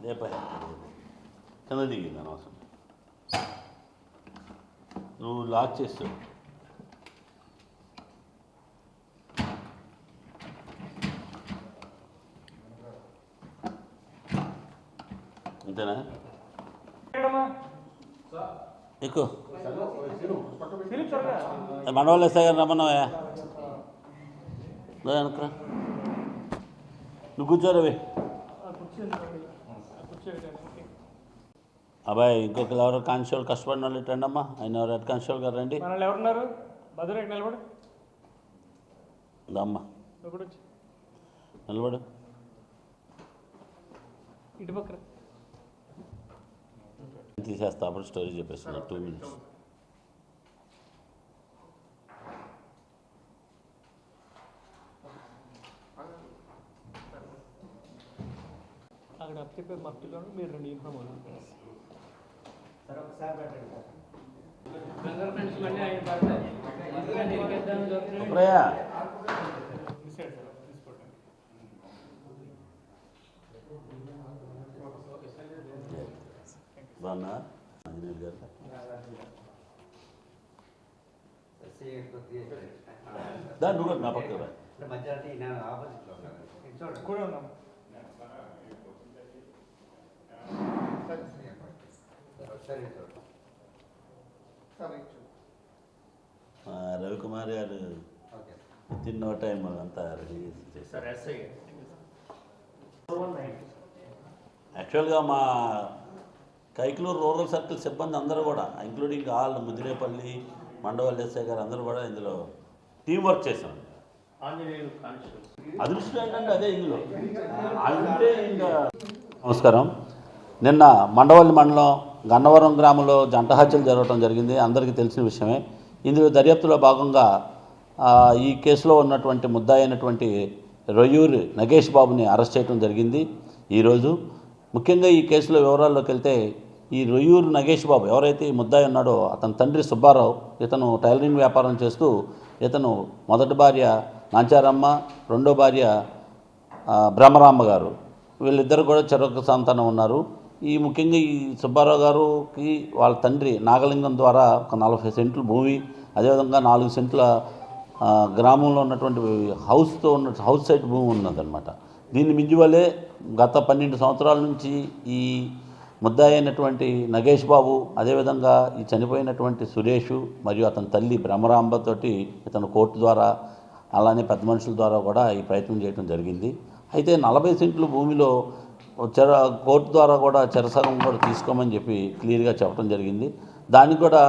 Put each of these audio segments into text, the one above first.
రేపే కింద దిగింది అనవసరం నువ్వు లాక్ చేస్తావు అంతేనా ఎక్కువ మనవాళ్ళు వేస్తా కానీ రమ్మన్నావా వెనకరా నువ్వు కూర్చోరవి అబ్బాయి ఇంకొక ఎవరు కానిస్టేబుల్ కష్టపడిన వాళ్ళు ఇట్టండి అమ్మా ఆయన ఎవరు? హెడ్ కానిస్టేబుల్ గారు రండి. మనల్ని ఎవరున్నారు నిలబడు. అమ్మా నిలబడు. ఇటు పక్కన. తీసేస్తా అప్పుడు స్టోరీ చెప్పేస్తున్నా. టూ మినిట్స్ అక్కడ అప్ చెప్పే మట్టిలో మీరు రెండు యూనిఫామ్ అప్పుడయ్యా బాగున్నా ఆంజనేయులు గారు దా నువ్వు కూడా నా పక్కన రా. మధ్యాహ్నం నేను ఆపోజిట్లో ఉన్నాను సరే రవికుమార్ గారు ఓకే తిన్న టైం అంతా రెడీ చేశారు. యాక్చువల్గా మా కైకలూరు రూరల్ సర్కిల్ సిబ్బంది అందరూ కూడా including all Mudirepalli Mandavalli SI గారు అందరూ కూడా ఇందులో టీం వర్క్ చేశాం అదృష్టం ఏంటంటే అదే ఇందులో. అంటే ఇంకా నమస్కారం. నిన్న మండవల్లి మండలం గన్నవరం గ్రామంలో జంట హత్యలు జరగడం జరిగింది. అందరికీ తెలిసిన విషయమే. ఇందులో దర్యాప్తులో భాగంగా ఈ కేసులో ఉన్నటువంటి ముద్దాయి అయినటువంటి రొయ్యూరి నగేష్ బాబుని అరెస్ట్ చేయడం జరిగింది ఈరోజు ముఖ్యంగా ఈ కేసులో వివరాల్లోకి వెళ్తే ఈ రొయ్యూరు నగేష్ బాబు ఎవరైతే ఈ ముద్దాయి ఉన్నాడో అతని తండ్రి సుబ్బారావు ఇతను టైలరింగ్ వ్యాపారం చేస్తూ ఇతను మొదటి భార్య నాంచారమ్మ రెండో భార్య బ్రహ్మరామ్మ గారు. వీళ్ళిద్దరు కూడా చెరొక సంతానం ఉన్నారు. ఈ ముఖ్యంగా ఈ సుబ్బారావు గారుకి వాళ్ళ తండ్రి నాగలింగం ద్వారా ఒక నలభై సెంట్లు భూమి అదేవిధంగా నాలుగు సెంట్ల గ్రామంలో ఉన్నటువంటి హౌస్తో ఉన్న హౌస్ సైడ్ భూమి ఉన్నదనమాట దీన్ని మించి వల్లే గత పన్నెండు సంవత్సరాల నుంచి ఈ ముద్దాయి అయినటువంటి నగేష్ బాబు అదేవిధంగా ఈ చనిపోయినటువంటి సురేషు మరియు అతని తల్లి బ్రహ్మరాంబతోటి ఇతను కోర్టు ద్వారా అలానే పెద్ద మనుషుల ద్వారా కూడా ఈ ప్రయత్నం చేయడం జరిగింది. అయితే నలభై సెంట్లు భూమిలో చెర కోర్టు ద్వారా కూడా చెరసగం కూడా తీసుకోమని చెప్పి క్లియర్గా చెప్పడం జరిగింది. దానికి కూడా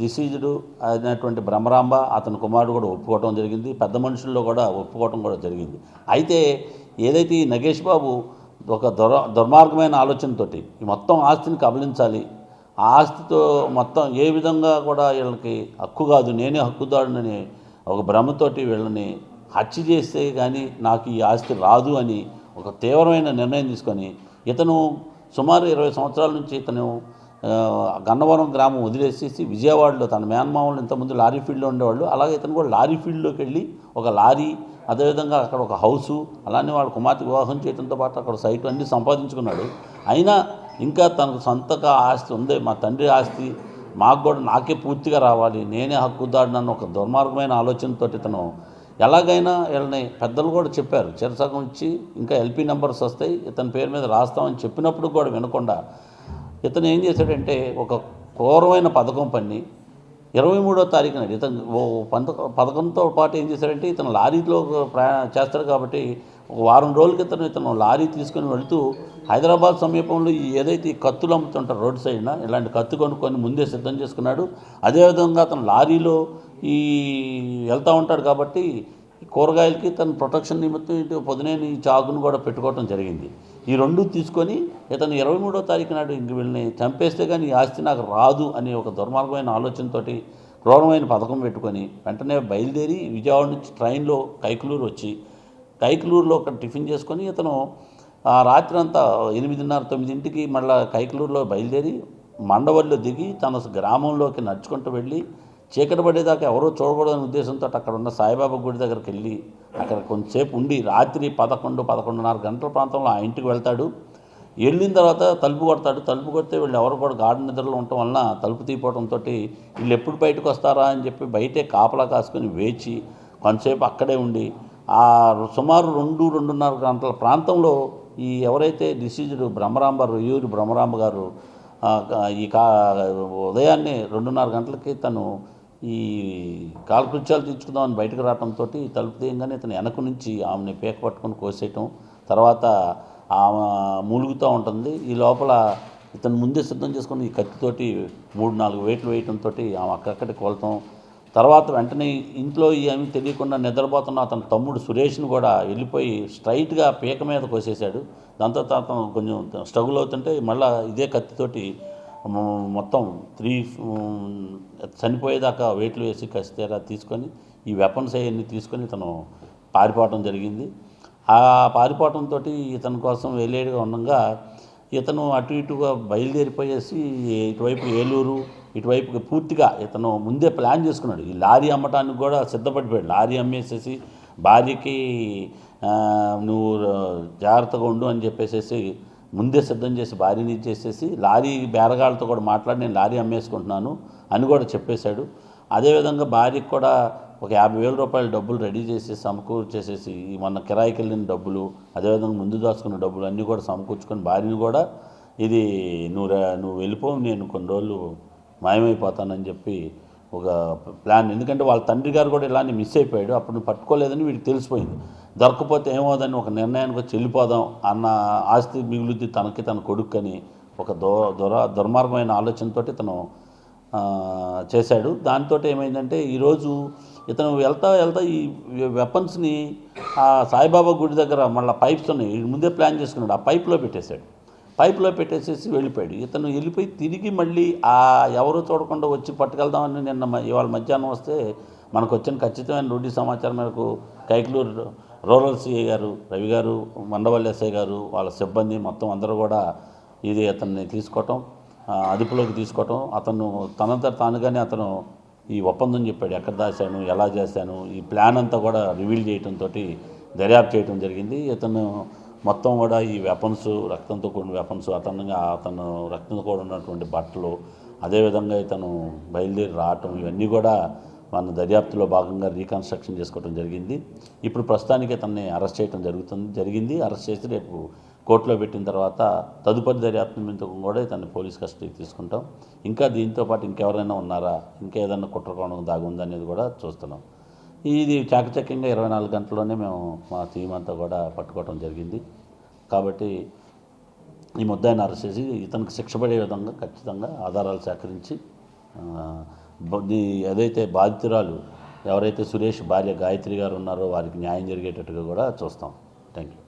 డిసీజుడు అయినటువంటి బ్రహ్మరాంబ అతని కుమారుడు కూడా ఒప్పుకోవడం జరిగింది. పెద్ద మనుషుల్లో కూడా ఒప్పుకోవడం కూడా జరిగింది. అయితే ఏదైతే ఈ నగేష్ బాబు ఒక దుర దుర్మార్గమైన ఆలోచనతోటి ఈ మొత్తం ఆస్తిని కబలించాలి ఆ ఆస్తితో మొత్తం ఏ విధంగా కూడా వీళ్ళకి హక్కు కాదు నేనే హక్కుదారునని ఒక భ్రమతోటి వీళ్ళని హత్య చేస్తే కానీ నాకు ఈ ఆస్తి రాదు అని ఒక తీవ్రమైన నిర్ణయం తీసుకొని ఇతను సుమారు ఇరవై సంవత్సరాల నుంచి ఇతను గన్నవరం గ్రామం వదిలేసేసి విజయవాడలో తన మేనమామలు ఇంతకుముందు లారీ ఫీల్డ్లో ఉండేవాళ్ళు. అలాగే ఇతను కూడా లారీ ఫీల్డ్లోకి వెళ్ళి ఒక లారీ అదేవిధంగా అక్కడ ఒక హౌసు అలానే వాళ్ళ కుమార్తె వివాహం చేయడంతో పాటు అక్కడ సైట్లు అన్నీ సంపాదించుకున్నాడు. అయినా ఇంకా తనకు సొంతగా ఆస్తి ఉంది మా తండ్రి ఆస్తి మాకు కూడా నాకే పూర్తిగా రావాలి నేనే హక్కుదారునన్న ఒక దుర్మార్గమైన ఆలోచనతో ఇతను ఎలాగైనా వీళ్ళని పెద్దలు కూడా చెప్పారు. చిరసగం ఇచ్చి ఇంకా ఎల్పీ నెంబర్స్ వస్తాయి. ఇతని పేరు మీద రాస్తామని చెప్పినప్పుడు కూడా వినకుండా ఇతను ఏం చేశాడంటే ఒక క్రూరమైన పథకం పన్ని ఇరవై మూడో తారీఖున ఇతను ఓ పథకంతో పాటు ఏం చేశాడంటే ఇతను లారీలో ప్రయాణ చేస్తాడు కాబట్టి ఒక వారం రోజుల క్రితం ఇతను లారీ తీసుకొని వెళుతూ హైదరాబాద్ సమీపంలో ఈ ఏదైతే ఈ కత్తులు అమ్ముతుంటారు రోడ్ సైడ్న ఇలాంటి కత్తి కొనుక్కొని ముందే సిద్ధం చేసుకున్నాడు. అదేవిధంగా అతను లారీలో ఈ వెళ్తూ ఉంటాడు కాబట్టి కూరగాయలకి తన ప్రొటెక్షన్ నిమిత్తం ఇటు పొద్దునేని చాకును కూడా పెట్టుకోవడం జరిగింది. ఈ రెండు తీసుకొని ఇతను ఇరవై మూడో తారీఖు నాడు ఇంక వీళ్ళని చంపేస్తే కానీ ఈ ఆస్తి నాకు రాదు అనే ఒక దుర్మార్గమైన ఆలోచనతోటి క్రూరమైన పథకం పెట్టుకొని వెంటనే బయలుదేరి విజయవాడ నుంచి ట్రైన్లో కైకులూరు వచ్చి కైకలూరులో ఒక టిఫిన్ చేసుకొని ఇతను ఆ రాత్రి అంతా ఎనిమిదిన్నర తొమ్మిదింటికి మళ్ళీ కైకలూరులో బయలుదేరి మండవల్లిలో దిగి తన గ్రామంలోకి నడుచుకుంటూ వెళ్ళి చీకటి పడేదాకా ఎవరో చూడకూడదనే ఉద్దేశంతో అక్కడ ఉన్న సాయిబాబా గుడి దగ్గరికి వెళ్ళి అక్కడ కొంతసేపు ఉండి రాత్రి పదకొండు పదకొండున్నర గంటల ప్రాంతంలో ఆ ఇంటికి వెళ్తాడు. వెళ్ళిన తర్వాత తలుపు కొడతాడు. తలుపు కొడితే వీళ్ళు ఎవరు కూడా గాఢ నిద్రలో ఉండటం వలన తలుపు తీయపోవడంతో వీళ్ళు ఎప్పుడు బయటకు వస్తారా అని చెప్పి బయటే కాపలా కాసుకొని వేచి కొంతసేపు అక్కడే ఉండి ఆ సుమారు రెండు రెండున్నర గంటల ప్రాంతంలో ఈ ఎవరైతే డిసీజ్డ్ బ్రహ్మరాంబ రొయ్యూరి బ్రహ్మరాంబ గారు ఈ కా ఉదయాన్నే రెండున్నర గంటలకి తను ఈ కాలకృత్యాలు తీర్చుకుందామని బయటకు రావడంతో తలుపు తీయంగానే ఇతను వెనక నుంచి ఆమెని పేక పట్టుకొని కోసేయటం తర్వాత ఆమె మూలుగుతూ ఉంటుంది. ఈ లోపల ఇతను ముందే సిద్ధం చేసుకుని ఈ కత్తితోటి మూడు నాలుగు వేట్లు వేయటంతో ఆమె అక్కడక్కడికి కోలటం తర్వాత వెంటనే ఇంట్లో ఏమీ తెలియకుండా నిద్రపోతున్న అతని తమ్ముడు సురేష్ని కూడా వెళ్ళిపోయి స్ట్రైట్గా పీక మీద కోసేశాడు. దాంతో అతను కొంచెం స్ట్రగుల్ అవుతుంటే మళ్ళీ ఇదే కత్తితోటి మొత్తం త్రీ చనిపోయేదాకా వెయిట్లు వేసి కసితేరా తీసుకొని ఈ వెపన్స్ అవన్నీ తీసుకొని ఇతను పారిపోవటం జరిగింది. ఆ పారిపోవటంతో ఇతని కోసం వెళ్ళేడుగా ఉండగా ఇతను అటు ఇటుగా బయలుదేరిపోయేసి ఇటువైపు ఏలూరు ఇటువైపు పూర్తిగా ఇతను ముందే ప్లాన్ చేసుకున్నాడు. ఈ లారీ అమ్మటానికి కూడా సిద్ధపడిపోయాడు. లారీ అమ్మేసేసి భార్యకి నువ్వు జాగ్రత్తగా ఉండు అని చెప్పేసేసి ముందే సిద్ధం చేసి భార్యని ఇచ్చేసేసి లారీ బేరగాళ్ళతో కూడా మాట్లాడి నేను లారీ అమ్మేసుకుంటున్నాను అని కూడా చెప్పేశాడు. అదేవిధంగా భార్యకి కూడా ఒక యాభై వేల రూపాయల డబ్బులు రెడీ చేసి సమకూర్చేసేసి మొన్న కిరాయికి వెళ్ళిన డబ్బులు అదేవిధంగా ముందు దాచుకున్న డబ్బులు అన్నీ కూడా సమకూర్చుకొని భార్యని కూడా ఇది నువ్వు రా- నువ్వు వెళ్ళిపోవు నేను కొన్ని రోజులు మాయమైపోతానని చెప్పి ఒక ప్లాన్. ఎందుకంటే వాళ్ళ తండ్రి గారు కూడా ఇలానే మిస్ అయిపోయాడు. అప్పుడు పట్టుకోలేదని వీడికి తెలిసిపోయింది. దొరకపోతే ఏమోదని ఒక నిర్ణయానికి వచ్చి వెళ్ళిపోదాం అన్న ఆస్తి మిగులుద్ది తనకి తన కొడుక్కని. ఒక దో దుర దుర్మార్గమైన ఆలోచనతో తను చేశాడు. దాంతో ఏమైందంటే ఈరోజు ఇతను వెళ్తా వెళ్తా ఈ వెపన్స్ని ఆ సాయిబాబా గుడి దగ్గర మళ్ళీ పైప్స్ ఉన్నాయి. ముందే ప్లాన్ చేసుకున్నాడు. ఆ పైప్లో పెట్టేశాడు. పైప్లో పెట్టేసేసి వెళ్ళిపోయాడు. ఇతను వెళ్ళిపోయి తిరిగి మళ్ళీ ఆ ఎవరు చూడకుండా వచ్చి పట్టుకెళ్దామని నిన్న మ- ఇవాళ మధ్యాహ్నం వస్తే మనకు వచ్చిన ఖచ్చితమైన రూఢి సమాచారం మేరకు కైకలూరు రూరల్ సిఐ గారు రవి గారు మండవల్లి ఎస్ఐ గారు వాళ్ళ సిబ్బంది మొత్తం అందరూ కూడా ఇది అతన్ని తీసుకోవటం అదుపులోకి తీసుకోవటం అతను తనంత తానుగానే అతను ఈ ఒప్పందం చెప్పాడు. ఎక్కడ దాశాను ఎలా చేశాను ఈ ప్లాన్ అంతా కూడా రివీల్ చేయడంతో దర్యాప్తు చేయడం జరిగింది. ఇతను మొత్తం కూడా ఈ వెపన్స్ రక్తంతో కూడిన వెపన్స్ అతను అతను రక్తంతో కూడి ఉన్నటువంటి బట్టలు అదేవిధంగా ఇతను బయలుదేరి రావటం ఇవన్నీ కూడా మన దర్యాప్తులో భాగంగా రీకన్స్ట్రక్షన్ చేసుకోవడం జరిగింది. ఇప్పుడు ప్రస్తుతానికి ఇతన్ని అరెస్ట్ చేయడం జరుగుతుంది జరిగింది. అరెస్ట్ చేసి రేపు కోర్టులో పెట్టిన తర్వాత తదుపరి దర్యాప్తు నిమిత్తం కూడా ఇతన్ని పోలీస్ కస్టడీకి తీసుకుంటాం. ఇంకా దీంతో పాటు ఇంకెవరైనా ఉన్నారా? ఇంకా ఏదైనా కుట్రకోణం దాగుందా అనేది కూడా చూస్తున్నాం. ఇది చాకచక్యంగా ఇరవై నాలుగు గంటల్లోనే మేము మా టీం అంతా కూడా పట్టుకోవడం జరిగింది. కాబట్టి ఈ ముద్దాయిని అరెస్ట్ చేసి ఇతనికి శిక్ష పడే విధంగా ఖచ్చితంగా ఆధారాలు సేకరించి ఏదైతే బాధితురాలు ఎవరైతే సురేష్ భార్య గాయత్రి గారు ఉన్నారో వారికి న్యాయం జరిగేటట్టుగా కూడా చూస్తాం. Thank you